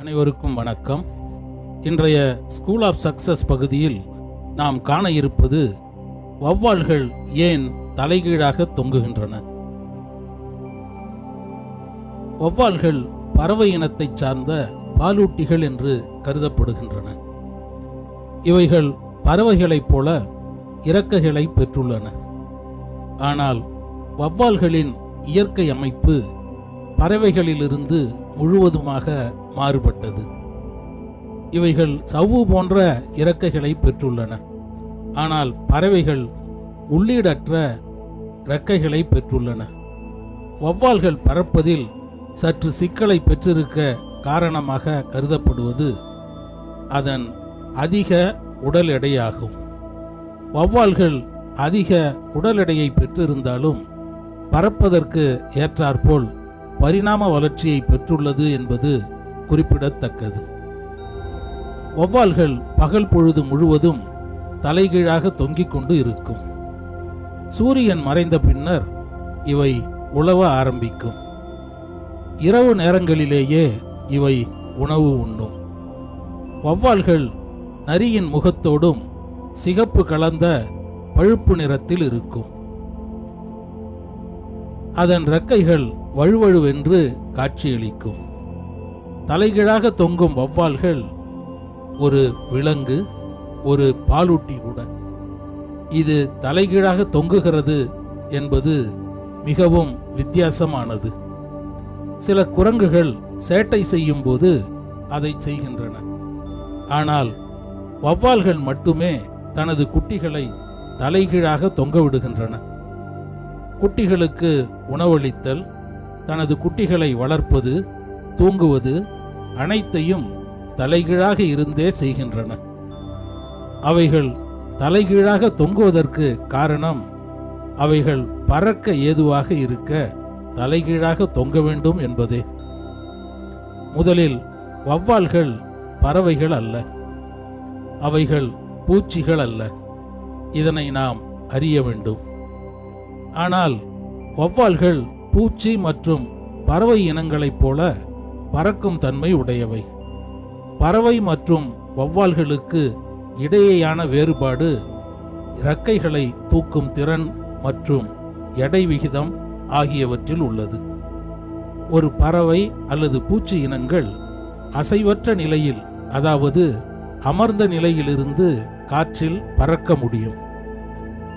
அனைவருக்கும் வணக்கம். இன்றைய ஸ்கூல் ஆஃப் சக்சஸ் பகுதியில் நாம் காண இருப்பது வௌவால்கள் ஏன் தலைகீழாக தொங்குகின்றன? வௌவால்கள் பறவை இனத்தைச் சார்ந்த பாலூட்டிகள் என்று கருதப்படுகின்றன. இவைகள் பறவைகளைப் போல இறக்கைகளை பெற்றுள்ளன. ஆனால் வௌவால்களின் இயற்கை அமைப்பு பறவைகளிலிருந்து முழுவதுமாக மாறுபட்டது. இவைகள் சவ்வு போன்ற இறக்கைகளை பெற்றுள்ளன. ஆனால் பறவைகள் உள்ளீடற்ற இறக்கைகளை பெற்றுள்ளன. வௌவால்கள் பறப்பதில் சற்று சிக்கலை பெற்றிருக்க காரணமாக கருதப்படுவது அதன் அதிக உடல் எடையாகும் வௌவால்கள் அதிக உடல் எடையை பெற்றிருந்தாலும் பறப்பதற்கு ஏற்றாற்போல் பரிணாம வளர்ச்சியை பெற்றுள்ளது என்பது குறிப்பிடத்தக்கது. வௌவால்கள் பகல் பொழுது முழுவதும் தலைகீழாக தொங்கிக் கொண்டு இருக்கும். சூரியன் மறைந்த பின்னர் இவை உழவ ஆரம்பிக்கும். இரவு நேரங்களிலேயே இவை உணவு உண்ணும். வௌவால்கள் நரியின் முகத்தோடும் சிகப்பு கலந்த பழுப்பு நிறத்தில் இருக்கும். அதன் இறக்கைகள் வழுவழுவென்று காட்சியளிக்கும். தலைகீழாக தொங்கும் வௌவால்கள் ஒரு விலங்கு ஒரு பாலூட்டி கூட இது தலைகீழாக தொங்குகிறது என்பது மிகவும் வித்தியாசமானது. சில குரங்குகள் சேட்டை செய்யும் போது அதை செய்கின்றன. ஆனால் வௌவால்கள் மட்டுமே தனது குட்டிகளை தலைகீழாக தொங்கவிடுகின்றன குட்டிகளுக்கு உணவளித்தல் தனது குட்டிகளை வளர்ப்பது தூங்குவது அனைத்தையும் தலைகீழாக இருந்தே செய்கின்றன. அவைகள் தலைகீழாக தொங்குவதற்கு காரணம் அவைகள் பறக்க ஏதுவாக இருக்க தலைகீழாக தொங்க வேண்டும் என்பதே. முதலில் வௌவால்கள் பறவைகள் அல்ல அவைகள் பூச்சிகள் அல்ல. இதனை நாம் அறிய வேண்டும். ஆனால் வௌவால்கள் பூச்சி மற்றும் பறவை இனங்களைப் போல பறக்கும் தன்மை உடையவை. பறவை மற்றும் வௌவால்களுக்கு இடையேயான வேறுபாடு இறக்கைகளை தூக்கும் திறன் மற்றும் எடை விகிதம் ஆகியவற்றில் உள்ளது. ஒரு பறவை அல்லது பூச்சி இனங்கள் அசைவற்ற நிலையில் அதாவது அமர்ந்த நிலையிலிருந்து காற்றில் பறக்க முடியும்.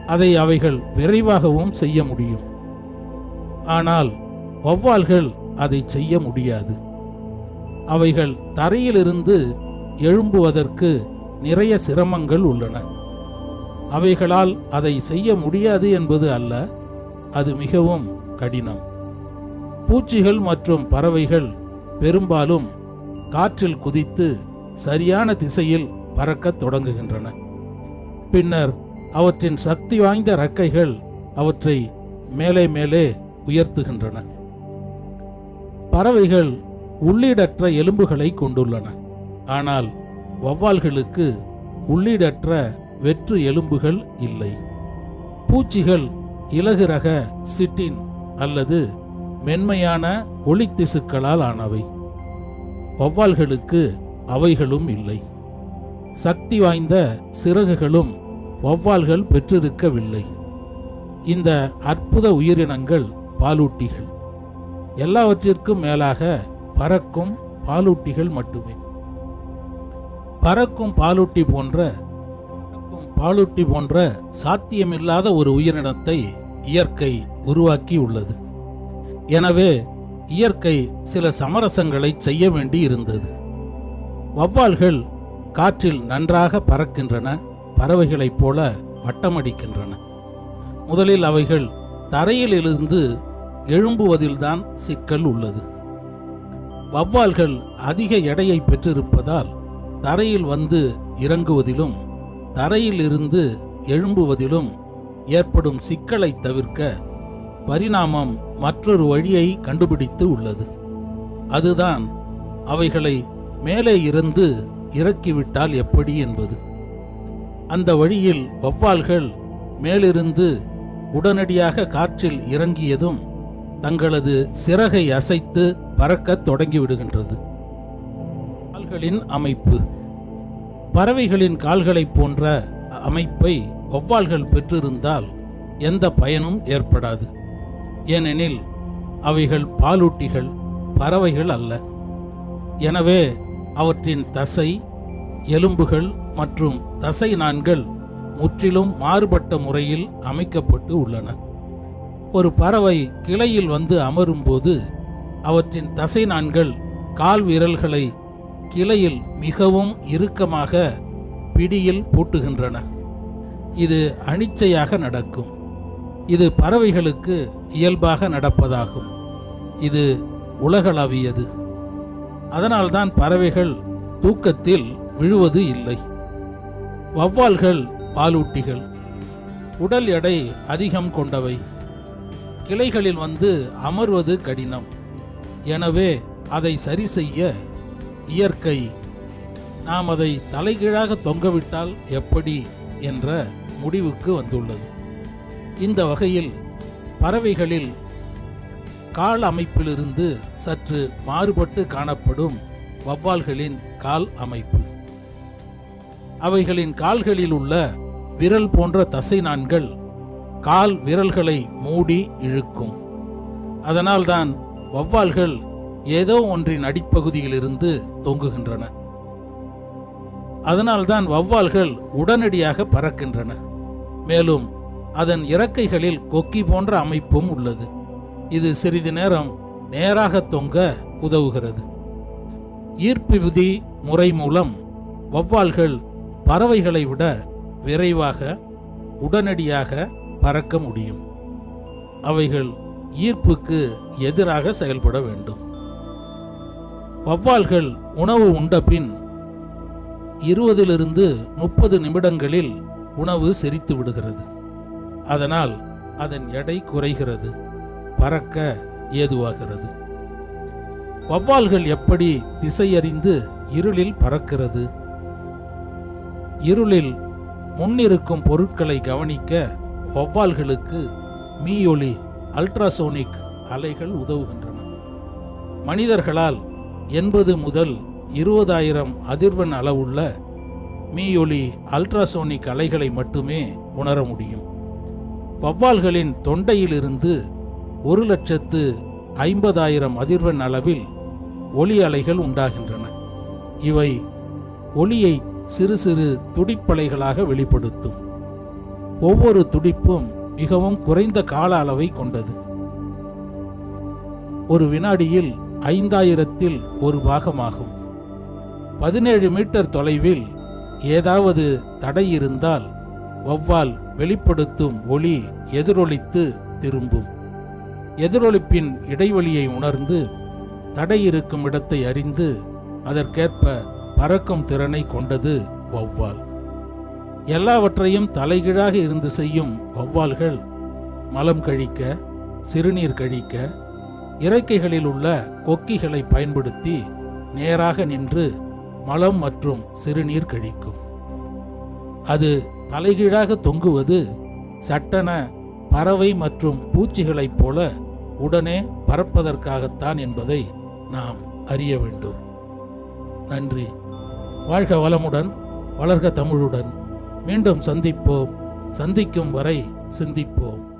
அதை அவைகள் விரைவாகவும் செய்ய முடியும். ஆனால் வௌவால்கள் அதை செய்ய முடியாது. அவைகள் தரையிலிருந்து எழும்புவதற்கு நிறைய சிரமங்கள் உள்ளன. அவைகளால் அதை செய்ய முடியாது என்பது அல்ல அது மிகவும் கடினம். பூச்சிகள் மற்றும் பறவைகள் பெரும்பாலும் காற்றில் குதித்து சரியான திசையில் பறக்கத் தொடங்குகின்றன. பின்னர் அவற்றின் சக்தி வாய்ந்த ரக்கைகள் அவற்றை மேலே மேலே உயர்த்துகின்றன. பறவைகள் உள்ளீடற்ற எலும்புகளை கொண்டுள்ளன. ஆனால் வௌவால்களுக்கு உள்ளீடற்ற வெற்று எலும்புகள் இல்லை. பூச்சிகள் இலகு ரக சிட்டின் அல்லது மென்மையான ஒளித்திசுக்களால் ஆனவை. வௌவால்களுக்கு அவைகளும் இல்லை. சக்தி வாய்ந்த சிறகுகளும் வௌவால்கள் பெற்றிருக்கவில்லை. இந்த அற்புத உயிரினங்கள் பாலூட்டிகள். எல்லாவற்றிற்கும் மேலாக பறக்கும் பாலூட்டிகள் மட்டுமே. பறக்கும் பாலூட்டி போன்ற பாலூட்டி போன்ற சாத்தியமில்லாத ஒரு உயிரினத்தை இயற்கை உருவாக்கி உள்ளது எனவே இயற்கை சில சமரசங்களை செய்ய வேண்டி இருந்தது வௌவால்கள் காற்றில் நன்றாக பறக்கின்றன. பறவைகளைப் போல வட்டமடிக்கின்றன. முதலில் அவைகள் தரையிலிருந்து எழும்புவதில்தான் சிக்கல் உள்ளது. வௌவால்கள் அதிக எடையை பெற்றிருப்பதால் தரையில் வந்து இறங்குவதிலும் தரையில் இருந்து எழும்புவதிலும் ஏற்படும் சிக்கலை தவிர்க்க பரிணாமம் மற்றொரு வழியை கண்டுபிடித்து உள்ளது. அதுதான் அவைகளை மேலே இருந்து இறக்கிவிட்டால் எப்படி என்பது. அந்த வழியில் வௌவால்கள் மேலிருந்து உடனடியாக காற்றில் இறங்கியதும் தங்களது சிறகை அசைத்து பறக்கத் தொடங்கிவிடுகின்றது. கால்களின் அமைப்பு. பறவைகளின் கால்களைப் போன்ற அமைப்பை வௌவால்கள் பெற்றிருந்தால் எந்த பயனும் ஏற்படாது. ஏனெனில் அவைகள் பாலூட்டிகள் பறவைகள் அல்ல. எனவே அவற்றின் தசை எலும்புகள் மற்றும் தசை நான்கள் முற்றிலும் மாறுபட்ட முறையில் அமைக்கப்பட்டு உள்ளன. ஒரு பறவை கிளையில் வந்து அமரும்போது அவற்றின் தசை நான்கள் கால் விரல்களை கிளையில் மிகவும் இறுக்கமாக பிடியில் பூட்டுகின்றன. இது அனிச்சையாக நடக்கும். இது பறவைகளுக்கு இயல்பாக நடப்பதாகும். இது உலகளாவியது. அதனால்தான் பறவைகள் தூக்கத்தில் விழுவது இல்லை. வௌவால்கள் பாலூட்டிகள் உடல் எடை அதிகம் கொண்டவை. கிளைகளில் வந்து அமர்வது கடினம். எனவே அதை சரி செய்ய இயற்கை நாம் அதை தலைகீழாக தொங்கவிட்டால் எப்படி என்ற முடிவுக்கு வந்துள்ளது. இந்த வகையில் பறவைகளில் கால் அமைப்பிலிருந்து சற்று மாறுபட்டு காணப்படும் வௌவால்களின் கால் அமைப்பு. அவைகளின் கால்களில் உள்ள விரல் போன்ற தசை நான்கள் கால் விரல்களை மூடி இழுக்கும். அதனால்தான் வௌவால்கள் ஏதோ ஒன்றின் அடிப்பகுதியிலிருந்து தொங்குகின்றன. அதனால்தான் வௌவால்கள் உடனடியாக பறக்கின்றன. மேலும் அதன் இறக்கைகளில் கொக்கி போன்ற அமைப்பும் உள்ளது. இது சிறிது நேரம் நேராக தொங்க உதவுகிறது. ஈர்ப்பு விதி முறை மூலம் வௌவால்கள் பறவைகளை விட விரைவாக உடனடியாக பறக்க முடியும். அவைகள் ஈர்ப்புக்கு எதிராக செயல்பட வேண்டும். வௌவால்கள் உணவு உண்ட பின் இருபதிலிருந்து முப்பது நிமிடங்களில் உணவு செரித்து விடுகிறது. அதனால் அதன் எடை குறைகிறது பறக்க ஏதுவாகிறது. வௌவால்கள் எப்படி திசையறிந்து இருளில் பறக்கிறது? இருளில் முன்னிருக்கும் பொருட்களை கவனிக்க வௌவால்களுக்கு மீயொலி அல்ட்ராசோனிக் அலைகள் உதவுகின்றன. மனிதர்களால் எண்பது முதல் இருபதாயிரம் அதிர்வெண் அளவுள்ள மீயொலி அல்ட்ராசோனிக் அலைகளை மட்டுமே உணர முடியும். வௌவால்களின் தொண்டையிலிருந்து ஒரு லட்சத்து ஐம்பதாயிரம் அதிர்வெண் அளவில் ஒலி அலைகள் உண்டாகின்றன. இவை ஒளியை சிறு சிறு துடிப்பலைகளாக வெளிப்படுத்தும். ஒவ்வொரு துடிப்பும் மிகவும் குறைந்த கால அளவை கொண்டது. ஒரு வினாடியில் ஐந்தாயிரத்தில் ஒரு பாகமாகும். பதினேழு மீட்டர் தொலைவில் ஏதாவது தடை இருந்தால் வவ்வால் வெளிப்படுத்தும் ஒளி எதிரொலித்து திரும்பும். எதிரொலிப்பின் இடைவெளியை உணர்ந்து தடை இருக்கும் இடத்தை அறிந்து அதற்கேற்ப பறக்கும் திறனை கொண்டது வௌவால். எல்லாவற்றையும் தலைகீழாக இருந்து செய்யும் வௌவால்கள் மலம் கழிக்க சிறுநீர் கழிக்க இறக்கைகளில் உள்ள கொக்கிகளை பயன்படுத்தி நேராக நின்று மலம் மற்றும் சிறுநீர் கழிக்கும். அது தலைகீழாக தொங்குவது சட்டென பறவை மற்றும் பூச்சிகளைப் போல உடனே பறப்பதற்காகத்தான் என்பதை நாம் அறிய வேண்டும். நன்றி. வாழ்க வளமுடன் வளர்க தமிழுடன். மீண்டும் சந்திப்போம். சந்திக்கும் வரை சிந்திப்போம்.